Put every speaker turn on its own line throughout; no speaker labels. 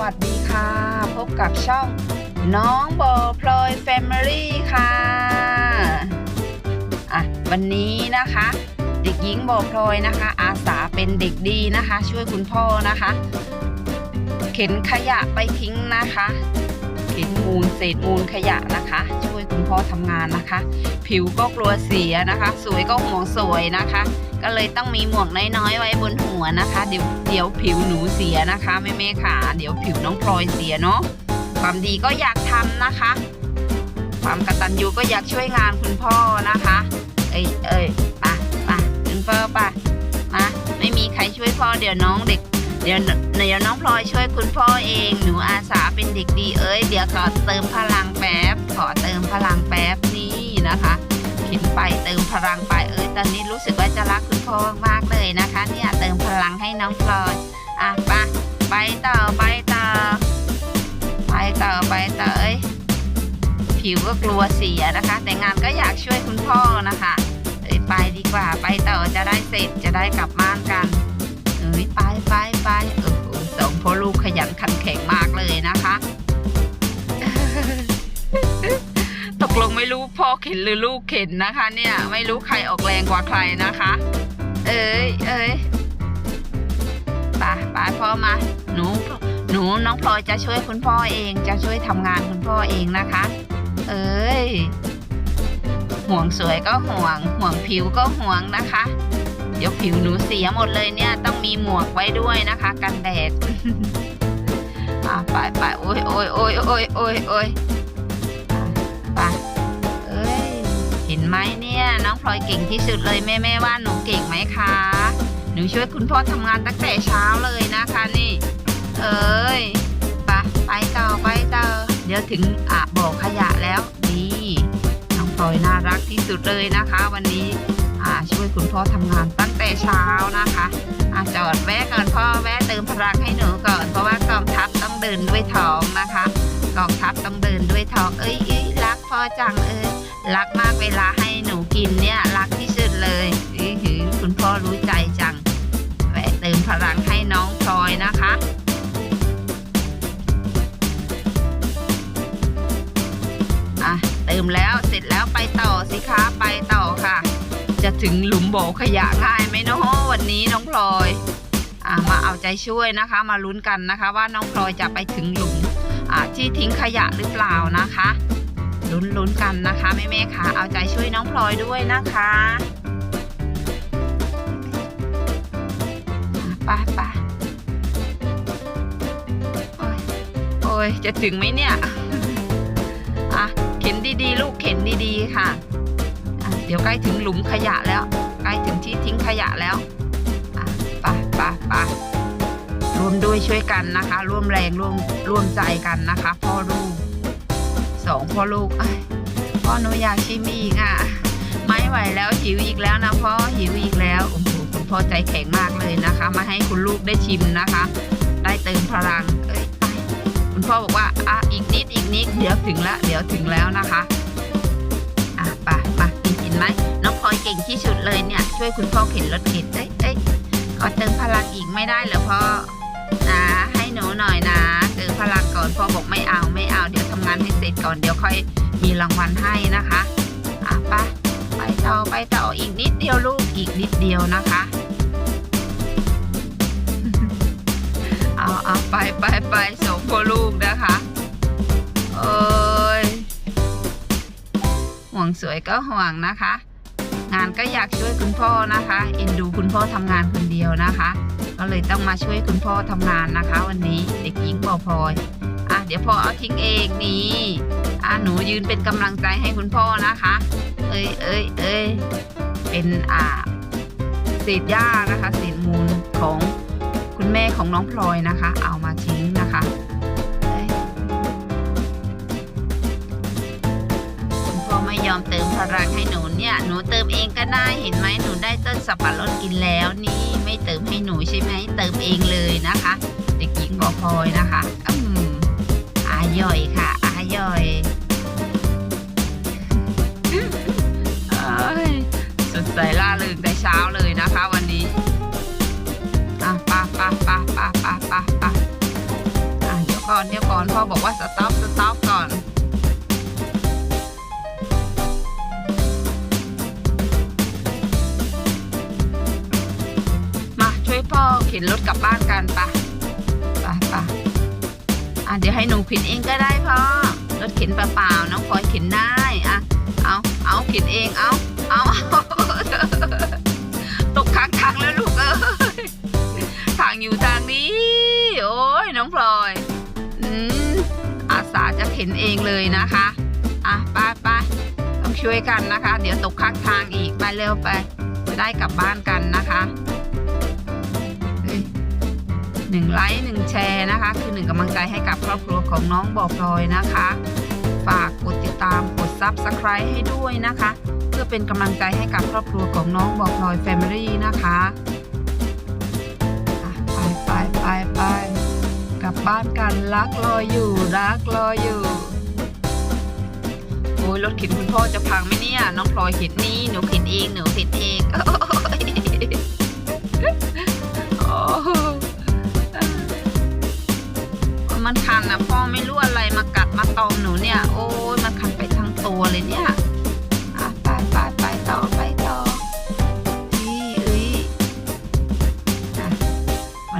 วัสดีค่ะ พบกับช่องน้องโบพลอยแฟมิลี่ค่ะอะ วันนี้นะคะ เด็กหญิงโบพลอยนะคะ อาสาเป็นเด็กดีนะคะ ช่วยคุณพ่อนะคะ เข็นขยะไปทิ้งนะคะ เข็นมูลเศษมูลขยะนะคะ ช่วยคุณพ่อทำงานนะคะ ผิวก็กลัวเสียนะคะ สวยก็ห่วงสวยนะคะ ก็เลยต้องมีหมวกน้อยๆไว้บนหัวนะคะ เดี๋ยวเดี๋ยวผิวหนูเสียนะคะแม่แม่ๆค่ะเดี๋ยวผิวน้องพลอยเสียเนาะความดีก็อยากทำนะคะ ความกตัญญูก็อยากช่วยงานคุณพ่อนะคะ เอ้ยเอ้ยไปไปคุณพ่อไปมาไม่มีใครช่วยพ่อเดี๋ยวน้องเด็ก เดี๋ยวเดี๋ยวน้องพลอยช่วยคุณพ่อเอง หนูอาสาเป็นเด็กดีเอ้ย เดี๋ยวขอเติมพลังแป๊บ ขอเติมพลังแป๊บนี่นะคะข็นไปเติมพลังไปเอ้ย ตอนนี้รู้สึกว่าจะรักคุณพ่อมากๆเลยนะคะ เนี่ยเติมพลังให้น้องพลอย อะไปไปต่อไปต่อไปต่อไปต่อเอ้ยผิวก็กลัวเสียนะคะ แต่งานก็อยากช่วยคุณพ่อนะคะเอ้ยไปดีกว่าไปต่อจะได้เสร็จจะได้กลับบ้านกัน ข็นหรือลูกเข็นนะคะ เนี่ยไม่รู้ใครออกแรงกว่าใครนะคะ เอ้ยเอ้ยไปไปพ่อมาหนูหนูน้องพลอยจะช่วยคุณพ่อเองจะช่วยทำงานคุณพ่อเองนะคะ เอ้ยห่วงสวยก็ห่วง ห่วงผิวก็ห่วงนะคะเดี๋ยวผิวหนูเสียหมดเลยเนี่ยต้องมีหมวกไว้ด้วยนะคะ กันแดดอะไปไปโอ้ยโอ้ยโอ้ยโอ้ยโอ้ยโอ้ยไป ไหมเนี่ย น้องพลอยเก่งที่สุดเลยแม่แม่ว่าหนูเก่งไหมคะ หนูช่วยคุณพ่อทำงานตั้งแต่เช้าเลยนะคะนี่ เอ้ยไปไปต่อไปต่อเดี๋ยวถึงอะบ่อขยะแล้วนี่น้องพลอยน่ารักที่สุดเลยนะคะ วันนี้อ่าช่วยคุณพ่อทำงานตั้งแต่เช้านะคะอ่าจอดแวะก่อนพ่อแวะเติมพลังให้หนูก่อน เพราะว่ากองทัพต้องเดินด้วยท้องนะคะกองทัพต้องเดินด้วยท้องเอ้ยเอ้ยรักพ่อจังเอ้ย รักมากเวลาให้หนูกินเนี่ย รักที่สุดเลยอื้อหือคุณพ่อรู้ใจจังแวะเติมพลังให้น้องพลอยนะคะอะเติมแล้วเสร็จแล้วไปต่อสิคะไปต่อค่ะ จะถึงหลุมบ่อขยะง่ายไหมเนาะวันนี้น้องพลอยอะมาเอาใจช่วยนะคะ มาลุ้นกันนะคะ ว่าน้องพลอยจะไปถึงหลุมอะที่ทิ้งขยะหรือเปล่านะคะ ลุ้นลุ้นกันนะคะแม่ๆค่ะ เอาใจช่วยน้องพลอยด้วยนะคะอะปไปโอ้ยโอ้ยจะถึงไหมเนี่ยอะเข็นดีๆ ลูกเข็นดีๆค่ะะเดี๋ยวใกล้ถึงหลุมขยะแล้ว ใกล้ถึงที่ทิ้งขยะแล้วอะปไปไปร่วมด้วยช่วยกันนะคะ ร่วมแรงร่วมร่วมใจกันนะคะพ่อลูก สองพ่อลูกพ่อหนูอยากชิมอีกอะ ไม่ไหวแล้วหิวอีกแล้วนะพ่อหิวอีกแล้วโอ้โหคุณพ่อใจแข็งมากเลยนะคะ มาให้คุณลูกได้ชิมนะคะ ได้เติมพลัง เอ้ยคุณพ่อบอกว่าอะอีกนิดอีกนิดเดี๋ยวถึงแล้วเดี๋ยวถึงแล้วนะคะอะไปมากินกินไหมน้องพลอยเก่งที่สุดเลยเนี่ยช่วยคุณพ่อเข็นรถเข็นเอ้ยเอ้ยขอเติมพลังอีกไม่ได้เหรอพ่อ หนูหน่อยนะเติมพลังก่อนพ่อบอกไม่เอาไม่เอาเดี๋ยวทำงานให้เสร็จก่อนเดี๋ยวค่อยมีรางวัลให้นะคะอะไปไปต่อไปต่ออีกนิดเดียวลูกอีกนิดเดียวนะคะเอาเอาไปไปไปส่งพ่อลูกนะคะเอ้ยห่วงสวยก็ห่วงนะคะ งานก็อยากช่วยคุณพ่อนะคะ เอ็นดูคุณพ่อทำงานคนเดียวนะคะ ก็เลยต้องมาช่วยคุณพ่อทำงานนะคะ วันนี้เด็กหญิงปอพลอยอะเดี๋ยวพ่อเอาทิ้งเองนี่อะหนูยืนเป็นกำลังใจให้คุณพ่อนะคะ เอ้ยเอ้ยเอ้ยเป็นอ่าเศษหญ้านะคะเศษมูลของคุณแม่ของน้องพลอยนะคะ เอามาทิ้งนะคะยคุณพ่อไม่ยอมเติมพลังให้หนูเนี่ย หนูเติมเองก็ได้เห็นไหมหนูได้ต้นสับปะรดกินแล้วนี่ ม่เติมให้หนูใช่ไหมเติมเองเลยนะคะ เด็กหญิงบอพลอยนะคะอืมอาย่อยค่ะ อาย่อยสดใสล่าเริงแต่เช้าเลยนะคะ วันนี้อะปะปะปะปะปะปะปะอะก่อนเดี๋ยวก่อนพ่อบอกว่าสต็อปสต็อป ข็นรถกลับบ้านกันปะปะปะอะเดี๋ยวให้หนูเข็นเองก็ได้พ่อรถเข็นเปล่าๆน้องพลอยเข็นได้อะเอาเอาเข็นเองเอาเอาตกข้างทางแล้วลูกเอ้ยทางอยู่ทางนี้โอ้ยน้องพลอยอืมอาสาจะเข็นเองเลยนะคะอะไปไปต้องช่วยกันนะคะ เดี๋ยวตกข้างทางอีกไปเร็วไปจะได้กลับบ้านกันนะคะ 1ไลค์1แชร์นะคะ คือ1กำลังใจให้กับครอบครัวของน้องบอกลอยนะคะ ฝากกดติดตามกดซับสไคร b e ให้ด้วยนะคะ เพื่อเป็นกำลังใจให้กับครอบครัวของน้องบอกลอยแฟมิลี่นะคะไปไปไปไปกลับบ้านกันรักรอยอยู่รักรอยอยู่โอ้ยรถขิดคุณพ่อจะพังไหมเนี่ย น้องพลอยขิดนี่หนูขิดเองหนูขิดเอง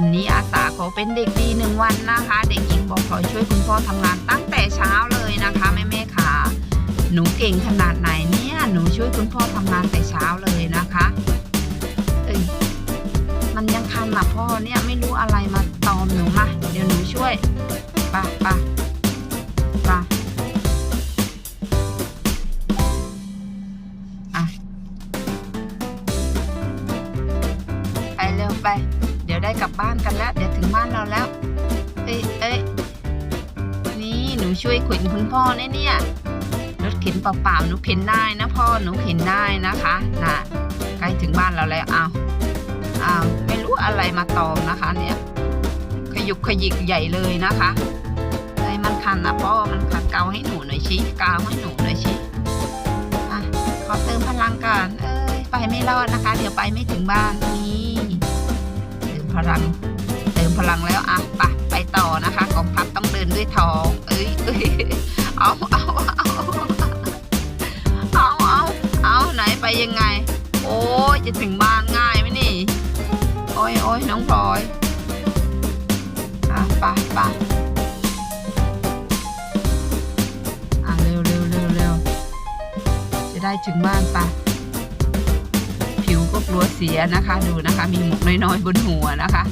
วันนี้อาสาขอเป็นเด็กดีหนึ่งวันนะคะ เด็กหญิงบอกขอช่วยคุณพ่อทำงานตั้งแต่เช้าเลยนะคะแม่แม่ขาหนูเก่งขนาดไหนเนี่ยหนูช่วยคุณพ่อทำงานแต่เช้าเลยนะคะเอ้ยมันยังคันนะพ่อเนี่ยไม่รู้อะไรมาตอมหนูมาเดี๋ยวหนูช่วยไปไปะ หนูช่วยเข็นคุณพ่อเนี่ยเนี่ยรถเข็นเปล่าๆหนูเข็นได้นะพ่อหนูเข็นได้นะคะน่ะใกล้ถึงบ้านเราแล้วอ้าวอ้าวไม่รู้อะไรมาตอมนะคะ เนี่ย ขยุกขยิกใหญ่เลยนะคะเอ้ยมันคันนะพ่อมันขัดเกาให้หนูหน่อยชิกาวให้หนูหน่อยชิอะขอเติมพลังก่อนเอ้ยไปไม่รอดนะคะ เดี๋ยวไปไม่ถึงบ้านนี่เติมพลัง เติมพลังแล้วอะไปไปต่อนะคะกองทัพต้อง ดินด้วยท้อง เอ้ยเอ้ยเอาเอาเอาเอาเอาเอาไหนไปยังไง โอ้ยจะถึงบ้านง่ายไหมนี่ โอ้ยโอ้ยน้องพลอยอะไปไปอะเร็วเร็วเร็วเร็วจะได้ถึงบ้านไปผิวก็กลัวเสียนะคะ ดูนะคะ มีหมวกน้อยๆบนหัวนะคะ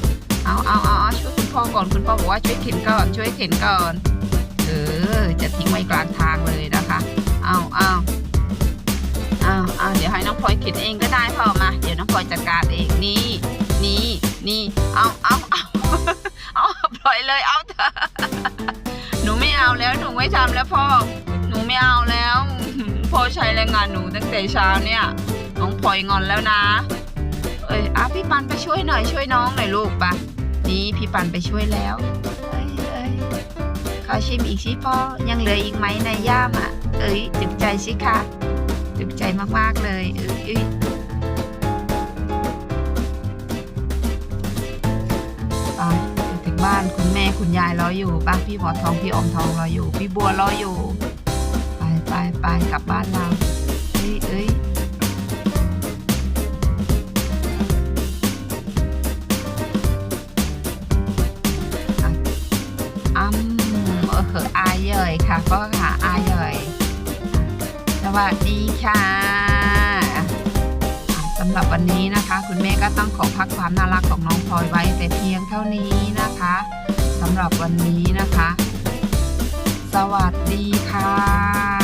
เอาเอาเอาเอาช่วยคุณพ่อก่อนคุณพ่อบอกว่าช่วยเข็นก่อนช่วยเข็นก่อน เออ จะทิ้งไว้กลางทางเลยนะคะเอาเอาเอาเอาเดี๋ยวให้น้องพลอยเข็นเองก็ได้พ่อมา เดี๋ยวน้องพลอยจัดการเองนี่นี่นี่เอาเอาเอาเอาปล่อยเลยเอาเถอะหนูไม่เอาแล้วหนูไม่ทำแล้วพ่อหนูไม่เอาแล้ว พ่อใช้แรงงานหนูตั้งแต่เช้าเนี่ยน้องพลอยงอนแล้วนะ เอ้ยอะพี่ปันไปช่วยหน่อยช่วยน้องหน่อยลูกปะ นี่พี่ปันไปช่วยแล้วเอ้ยเอ้ยขอชิมอีกสิพ่อ ยังเหลืออีกไหมในย่ามอะ เอ้ยตึกใจสิคะตึกใจมากๆเลย เอ้ยเอ้ยไปถึงบ้านคุณแม่คุณยายรออยู่ป้าพี่หมอทองพี่อมทองรออยู่ พี่บัวรออยู่ ไปไปไปกลับบ้านเรา ค่ะก็ค่ะอาร่อย สวัสดีค่ะสำหรับวันนี้นะคะ คุณแม่ก็ต้องขอพักความน่ารักของน้องพลอยไว้แต่เพียงเท่านี้นะคะสำหรับวันนี้นะคะ สวัสดีค่ะ